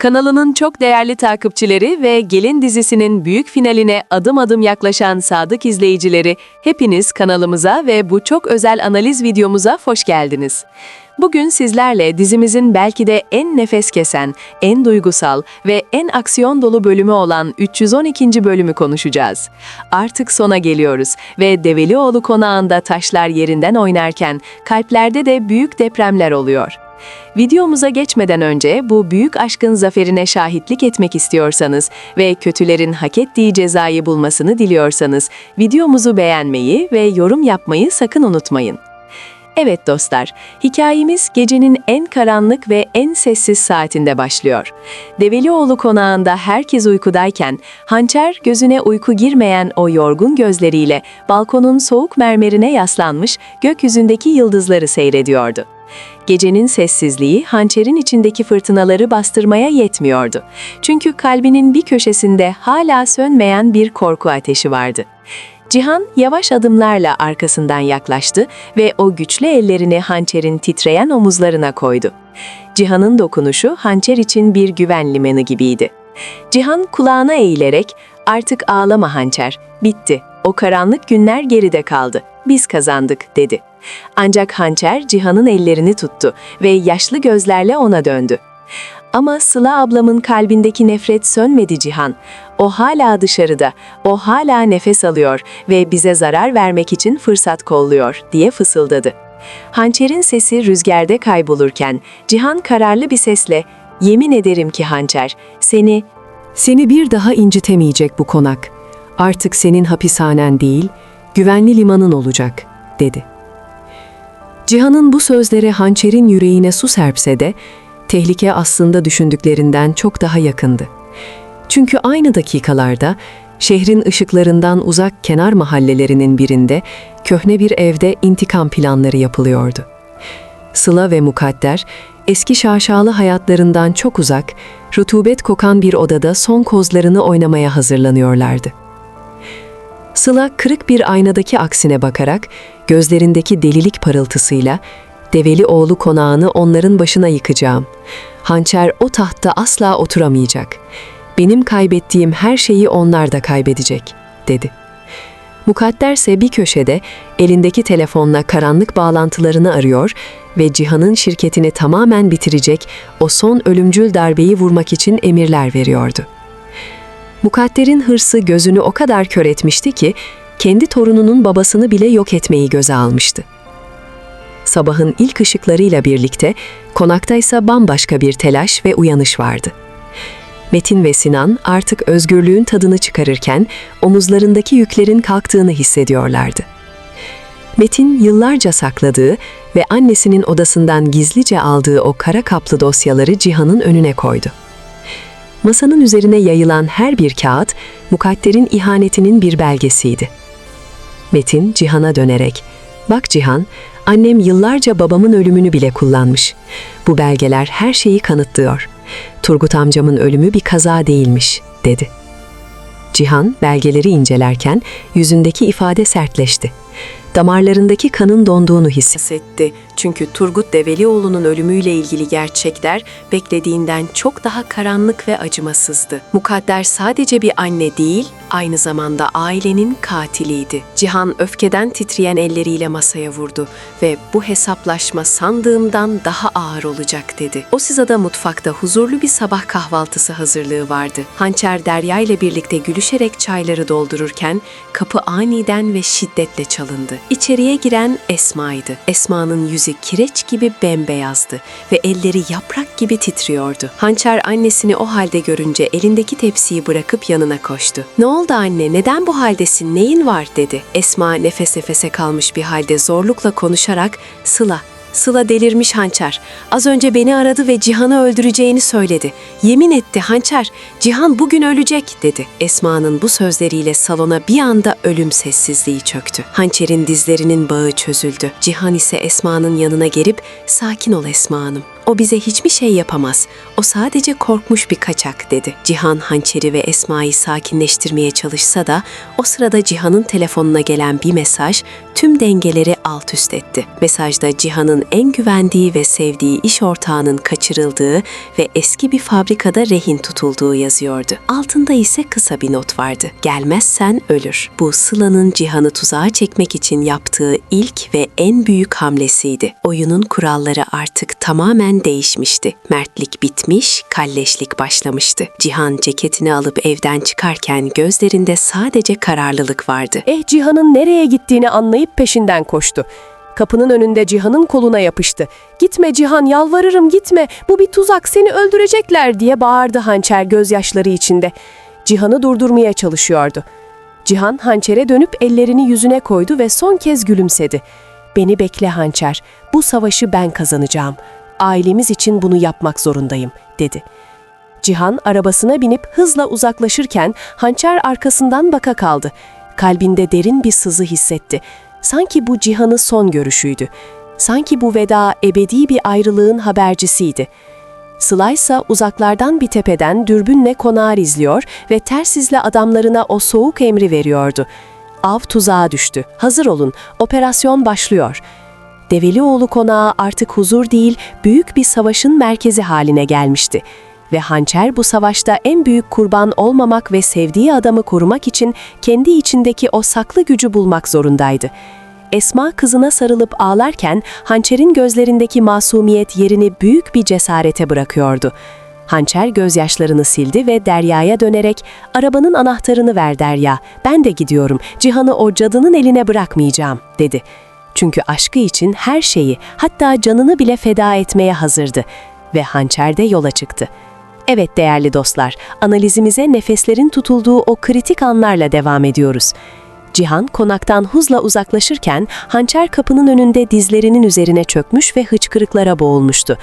Kanalının çok değerli takipçileri ve Gelin dizisinin büyük finaline adım adım yaklaşan sadık izleyicileri, hepiniz kanalımıza ve bu çok özel analiz videomuza hoş geldiniz. Bugün sizlerle dizimizin belki de en nefes kesen, en duygusal ve en aksiyon dolu bölümü olan 312. bölümü konuşacağız. Artık sona geliyoruz ve Develioğlu konağında taşlar yerinden oynarken kalplerde de büyük depremler oluyor. Videomuza geçmeden önce bu büyük aşkın zaferine şahitlik etmek istiyorsanız ve kötülerin hak ettiği cezayı bulmasını diliyorsanız videomuzu beğenmeyi ve yorum yapmayı sakın unutmayın. Evet dostlar, hikayemiz gecenin en karanlık ve en sessiz saatinde başlıyor. Develioğlu konağında herkes uykudayken, Hançer gözüne uyku girmeyen o yorgun gözleriyle balkonun soğuk mermerine yaslanmış gökyüzündeki yıldızları seyrediyordu. Gecenin sessizliği hançerin içindeki fırtınaları bastırmaya yetmiyordu. Çünkü kalbinin bir köşesinde hala sönmeyen bir korku ateşi vardı. Cihan yavaş adımlarla arkasından yaklaştı ve o güçlü ellerini hançerin titreyen omuzlarına koydu. Cihan'ın dokunuşu hançer için bir güven limanı gibiydi. Cihan kulağına eğilerek "Artık ağlama hançer, bitti. O karanlık günler geride kaldı. Biz kazandık." dedi. Ancak hançer Cihan'ın ellerini tuttu ve yaşlı gözlerle ona döndü. Ama Sıla ablamın kalbindeki nefret sönmedi Cihan. O hala dışarıda, o hala nefes alıyor ve bize zarar vermek için fırsat kolluyor diye fısıldadı. Hançer'in sesi rüzgarda kaybolurken Cihan kararlı bir sesle "Yemin ederim ki Hançer, seni Seni bir daha incitemeyecek bu konak. Artık senin hapishanen değil, güvenli limanın olacak, dedi. Cihan'ın bu sözleri hançerin yüreğine su serpse de, tehlike aslında düşündüklerinden çok daha yakındı. Çünkü aynı dakikalarda, şehrin ışıklarından uzak kenar mahallelerinin birinde, köhne bir evde intikam planları yapılıyordu. Sıla ve Mukadder, eski şaşalı hayatlarından çok uzak, rutubet kokan bir odada son kozlarını oynamaya hazırlanıyorlardı. Sıla kırık bir aynadaki aksine bakarak, gözlerindeki delilik parıltısıyla, develi oğlu konağını onların başına yıkacağım. Hançer o tahtta asla oturamayacak. Benim kaybettiğim her şeyi onlar da kaybedecek, dedi. Mukadder ise bir köşede elindeki telefonla karanlık bağlantılarını arıyor ve Cihan'ın şirketini tamamen bitirecek o son ölümcül darbeyi vurmak için emirler veriyordu. Mukadder'in hırsı gözünü o kadar kör etmişti ki kendi torununun babasını bile yok etmeyi göze almıştı. Sabahın ilk ışıklarıyla birlikte konakta ise bambaşka bir telaş ve uyanış vardı. Metin ve Sinan artık özgürlüğün tadını çıkarırken omuzlarındaki yüklerin kalktığını hissediyorlardı. Metin yıllarca sakladığı ve annesinin odasından gizlice aldığı o kara kaplı dosyaları Cihan'ın önüne koydu. Masanın üzerine yayılan her bir kağıt, Mukadder'in ihanetinin bir belgesiydi. Metin Cihan'a dönerek, ''Bak Cihan, annem yıllarca babamın ölümünü bile kullanmış. Bu belgeler her şeyi kanıtlıyor. Turgut amcamın ölümü bir kaza değilmiş.'' dedi. Cihan belgeleri incelerken yüzündeki ifade sertleşti. Damarlarındaki kanın donduğunu hissetti. Çünkü Turgut Develioğlu'nun ölümüyle ilgili gerçekler beklediğinden çok daha karanlık ve acımasızdı. Mukadder sadece bir anne değil, aynı zamanda ailenin katiliydi. Cihan öfkeden titreyen elleriyle masaya vurdu ve bu hesaplaşma sandığımdan daha ağır olacak dedi. O sırada mutfakta huzurlu bir sabah kahvaltısı hazırlığı vardı. Hançer Derya ile birlikte gülüşerek çayları doldururken kapı aniden ve şiddetle çalındı. İçeriye giren Esma'ydı. Esma'nın yüzü kireç gibi bembeyazdı ve elleri yaprak gibi titriyordu. Hançer annesini o halde görünce elindeki tepsiyi bırakıp yanına koştu. "Ne oldu anne? Neden bu haldesin? Neyin var?" dedi. Esma nefes nefese kalmış bir halde zorlukla konuşarak "Sıla, Sıla delirmiş Hançer. Az önce beni aradı ve Cihan'ı öldüreceğini söyledi. Yemin etti Hançer, Cihan bugün ölecek dedi. Esma'nın bu sözleriyle salona bir anda ölüm sessizliği çöktü. Hançer'in dizlerinin bağı çözüldü. Cihan ise Esma'nın yanına gelip sakin ol Esma Hanım. O bize hiçbir şey yapamaz. O sadece korkmuş bir kaçak dedi. Cihan hançeri ve Esma'yı sakinleştirmeye çalışsa da o sırada Cihan'ın telefonuna gelen bir mesaj tüm dengeleri alt üst etti. Mesajda Cihan'ın en güvendiği ve sevdiği iş ortağının kaçırıldığı ve eski bir fabrikada rehin tutulduğu yazıyordu. Altında ise kısa bir not vardı. Gelmezsen ölür. Bu Sıla'nın Cihan'ı tuzağa çekmek için yaptığı ilk ve en büyük hamlesiydi. Oyunun kuralları artık tamamen değişmişti. Mertlik bitmiş, kalleşlik başlamıştı. Cihan ceketini alıp evden çıkarken gözlerinde sadece kararlılık vardı. Eh Cihan'ın nereye gittiğini anlayıp peşinden koştu. Kapının önünde Cihan'ın koluna yapıştı. Gitme Cihan yalvarırım gitme bu bir tuzak seni öldürecekler diye bağırdı hançer gözyaşları içinde. Cihan'ı durdurmaya çalışıyordu. Cihan hançere dönüp ellerini yüzüne koydu ve son kez gülümsedi. Beni bekle hançer bu savaşı ben kazanacağım. Ailemiz için bunu yapmak zorundayım dedi. Cihan arabasına binip hızla uzaklaşırken hançer arkasından baka kaldı. Kalbinde derin bir sızı hissetti. Sanki bu Cihan'ı son görüşüydü. Sanki bu veda ebedi bir ayrılığın habercisiydi. Sıla ise uzaklardan bir tepeden dürbünle konağı izliyor ve tersizle adamlarına o soğuk emri veriyordu. Av tuzağa düştü. Hazır olun, operasyon başlıyor. Develioğlu konağı artık huzur değil, büyük bir savaşın merkezi haline gelmişti. Ve hançer bu savaşta en büyük kurban olmamak ve sevdiği adamı korumak için kendi içindeki o saklı gücü bulmak zorundaydı. Esma kızına sarılıp ağlarken hançerin gözlerindeki masumiyet yerini büyük bir cesarete bırakıyordu. Hançer gözyaşlarını sildi ve Derya'ya dönerek arabanın anahtarını ver Derya, ben de gidiyorum, Cihan'ı o cadının eline bırakmayacağım dedi. Çünkü aşkı için her şeyi hatta canını bile feda etmeye hazırdı ve hançer de yola çıktı. Evet değerli dostlar, analizimize nefeslerin tutulduğu o kritik anlarla devam ediyoruz. Cihan konaktan hızla uzaklaşırken hançer kapının önünde dizlerinin üzerine çökmüş ve hıçkırıklara boğulmuştu.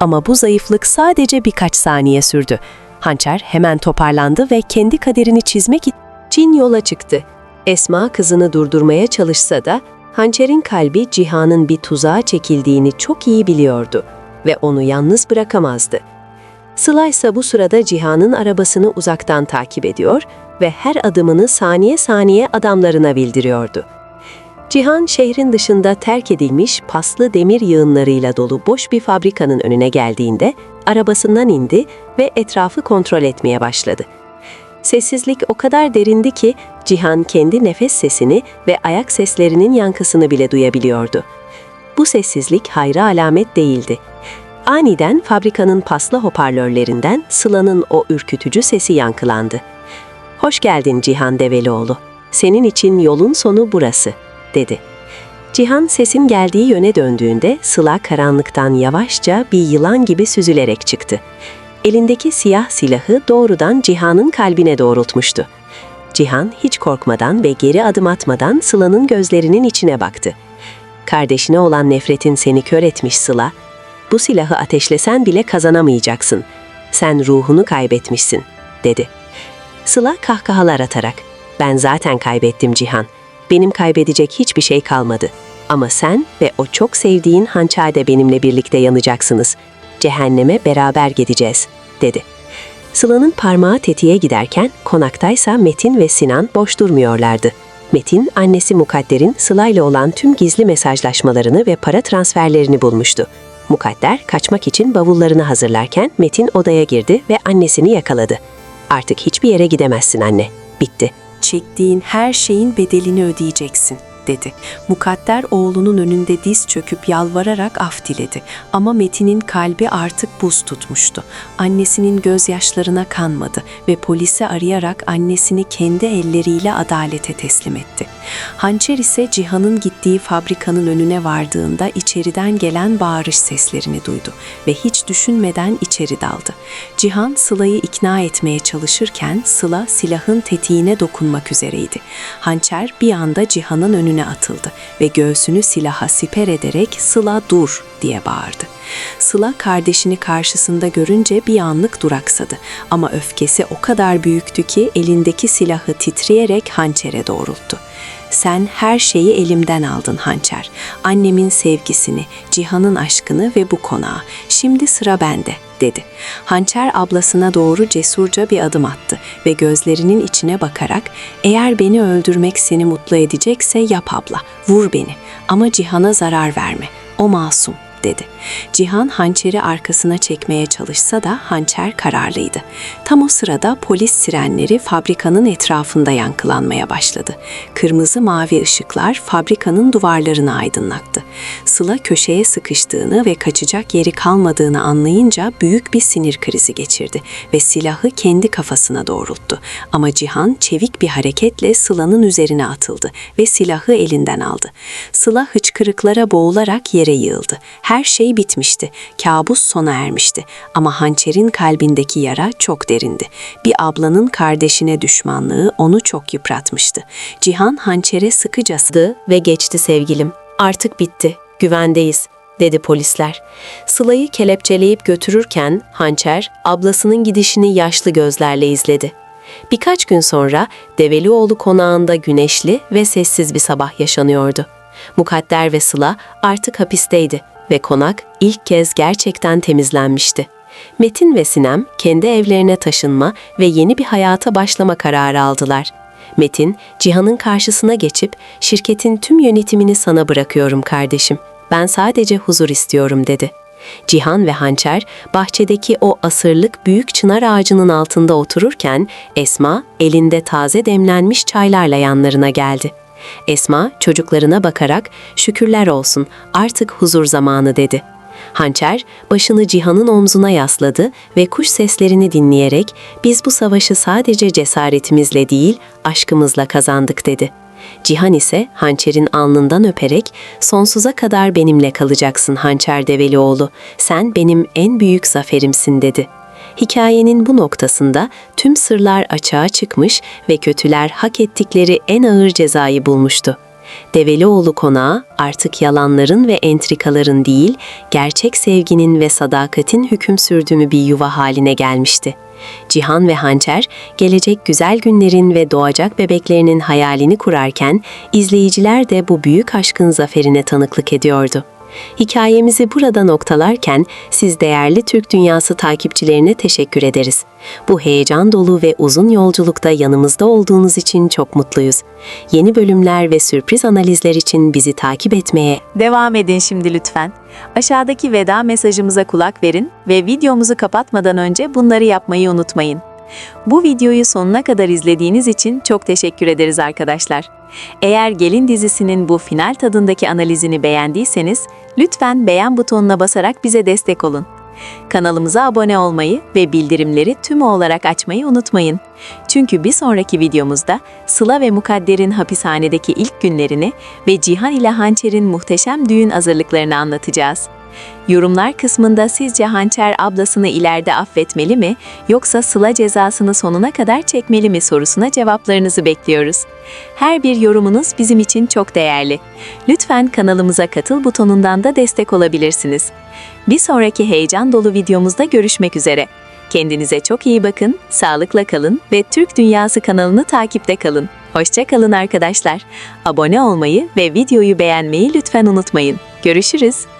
Ama bu zayıflık sadece birkaç saniye sürdü. Hançer hemen toparlandı ve kendi kaderini çizmek için yola çıktı. Esma kızını durdurmaya çalışsa da hançerin kalbi Cihan'ın bir tuzağa çekildiğini çok iyi biliyordu ve onu yalnız bırakamazdı. Sıla ise bu sırada Cihan'ın arabasını uzaktan takip ediyor ve her adımını saniye saniye adamlarına bildiriyordu. Cihan şehrin dışında terk edilmiş paslı demir yığınlarıyla dolu boş bir fabrikanın önüne geldiğinde arabasından indi ve etrafı kontrol etmeye başladı. Sessizlik o kadar derindi ki Cihan kendi nefes sesini ve ayak seslerinin yankısını bile duyabiliyordu. Bu sessizlik hayra alamet değildi. Aniden fabrikanın paslı hoparlörlerinden Sıla'nın o ürkütücü sesi yankılandı. Hoş geldin Cihan Develioğlu. Senin için yolun sonu burası, dedi. Cihan sesin geldiği yöne döndüğünde Sıla karanlıktan yavaşça bir yılan gibi süzülerek çıktı. Elindeki siyah silahı doğrudan Cihan'ın kalbine doğrultmuştu. Cihan hiç korkmadan ve geri adım atmadan Sıla'nın gözlerinin içine baktı. Kardeşine olan nefretin seni kör etmiş Sıla. Bu silahı ateşlesen bile kazanamayacaksın. Sen ruhunu kaybetmişsin, dedi. Sıla kahkahalar atarak, ben zaten kaybettim Cihan. Benim kaybedecek hiçbir şey kalmadı. Ama sen ve o çok sevdiğin hançer de benimle birlikte yanacaksınız. Cehenneme beraber gideceğiz, dedi. Sıla'nın parmağı tetiğe giderken konaktaysa Metin ve Sinan boş durmuyorlardı. Metin, annesi Mukadder'in Sıla ile olan tüm gizli mesajlaşmalarını ve para transferlerini bulmuştu. Mukadder kaçmak için bavullarını hazırlarken Metin odaya girdi ve annesini yakaladı. Artık hiçbir yere gidemezsin anne. Bitti. çektiğin her şeyin bedelini ödeyeceksin, dedi. Mukadder oğlunun önünde diz çöküp yalvararak af diledi. Ama Metin'in kalbi artık buz tutmuştu. Annesinin gözyaşlarına kanmadı ve polisi arayarak annesini kendi elleriyle adalete teslim etti. Hançer ise Cihan'ın gittiği fabrikanın önüne vardığında içeriden gelen bağırış seslerini duydu ve hiç düşünmeden içeri daldı. Cihan Sıla'yı ikna etmeye çalışırken Sıla silahın tetiğine dokunmak üzereydi. Hançer bir anda Cihan'ın önüne atıldı ve göğsünü silaha siper ederek Sıla dur diye bağırdı. Sıla kardeşini karşısında görünce bir anlık duraksadı ama öfkesi o kadar büyüktü ki elindeki silahı titreyerek hançere doğrulttu. Sen her şeyi elimden aldın hançer. Annemin sevgisini, Cihan'ın aşkını ve bu konağı. Şimdi sıra bende, dedi. Hançer ablasına doğru cesurca bir adım attı ve gözlerinin içine bakarak eğer beni öldürmek seni mutlu edecekse yap abla, vur beni ama Cihan'a zarar verme. O masum dedi. Cihan hançeri arkasına çekmeye çalışsa da hançer kararlıydı. Tam o sırada polis sirenleri fabrikanın etrafında yankılanmaya başladı. Kırmızı mavi ışıklar fabrikanın duvarlarını aydınlattı. Sıla köşeye sıkıştığını ve kaçacak yeri kalmadığını anlayınca büyük bir sinir krizi geçirdi ve silahı kendi kafasına doğrulttu. Ama Cihan çevik bir hareketle Sıla'nın üzerine atıldı ve silahı elinden aldı. Sıla hıçkırıklara boğularak yere yığıldı. Her şey bitmişti. Kabus sona ermişti. Ama hançerin kalbindeki yara çok derindi. Bir ablanın kardeşine düşmanlığı onu çok yıpratmıştı. Cihan hançere sıkıca ve geçti sevgilim. Artık bitti. Güvendeyiz dedi polisler. Sıla'yı kelepçeleyip götürürken hançer ablasının gidişini yaşlı gözlerle izledi. Birkaç gün sonra Develioğlu konağında güneşli ve sessiz bir sabah yaşanıyordu. Mukadder ve Sıla artık hapisteydi ve konak ilk kez gerçekten temizlenmişti. Metin ve Sinem kendi evlerine taşınma ve yeni bir hayata başlama kararı aldılar. Metin, Cihan'ın karşısına geçip şirketin tüm yönetimini sana bırakıyorum kardeşim. Ben sadece huzur istiyorum dedi. Cihan ve Hançer bahçedeki o asırlık büyük çınar ağacının altında otururken Esma elinde taze demlenmiş çaylarla yanlarına geldi. Esma çocuklarına bakarak şükürler olsun artık huzur zamanı dedi. Hançer başını Cihan'ın omzuna yasladı ve kuş seslerini dinleyerek biz bu savaşı sadece cesaretimizle değil aşkımızla kazandık dedi. Cihan ise hançerin alnından öperek sonsuza kadar benimle kalacaksın hançer Develioğlu. Sen benim en büyük zaferimsin dedi. Hikayenin bu noktasında tüm sırlar açığa çıkmış ve kötüler hak ettikleri en ağır cezayı bulmuştu. Develioğlu konağı artık yalanların ve entrikaların değil, gerçek sevginin ve sadakatin hüküm sürdüğü bir yuva haline gelmişti. Cihan ve Hançer, gelecek güzel günlerin ve doğacak bebeklerinin hayalini kurarken, izleyiciler de bu büyük aşkın zaferine tanıklık ediyordu. Hikayemizi burada noktalarken siz değerli Türk Dünyası takipçilerine teşekkür ederiz. Bu heyecan dolu ve uzun yolculukta yanımızda olduğunuz için çok mutluyuz. Yeni bölümler ve sürpriz analizler için bizi takip etmeye Devam edin şimdi lütfen. Aşağıdaki veda mesajımıza kulak verin ve videomuzu kapatmadan önce bunları yapmayı unutmayın. Bu videoyu sonuna kadar izlediğiniz için çok teşekkür ederiz arkadaşlar. Eğer Gelin dizisinin bu final tadındaki analizini beğendiyseniz lütfen beğen butonuna basarak bize destek olun. Kanalımıza abone olmayı ve bildirimleri tümü olarak açmayı unutmayın. Çünkü bir sonraki videomuzda Sıla ve Mukadder'in hapishanedeki ilk günlerini ve Cihan ile Hançer'in muhteşem düğün hazırlıklarını anlatacağız. Yorumlar kısmında sizce Hançer ablasını ileride affetmeli mi yoksa Sıla cezasını sonuna kadar çekmeli mi sorusuna cevaplarınızı bekliyoruz. Her bir yorumunuz bizim için çok değerli. Lütfen kanalımıza katıl butonundan da destek olabilirsiniz. Bir sonraki heyecan dolu videomuzda görüşmek üzere. Kendinize çok iyi bakın, sağlıkla kalın ve Türk Dünyası kanalını takipte kalın. Hoşça kalın arkadaşlar. Abone olmayı ve videoyu beğenmeyi lütfen unutmayın. Görüşürüz.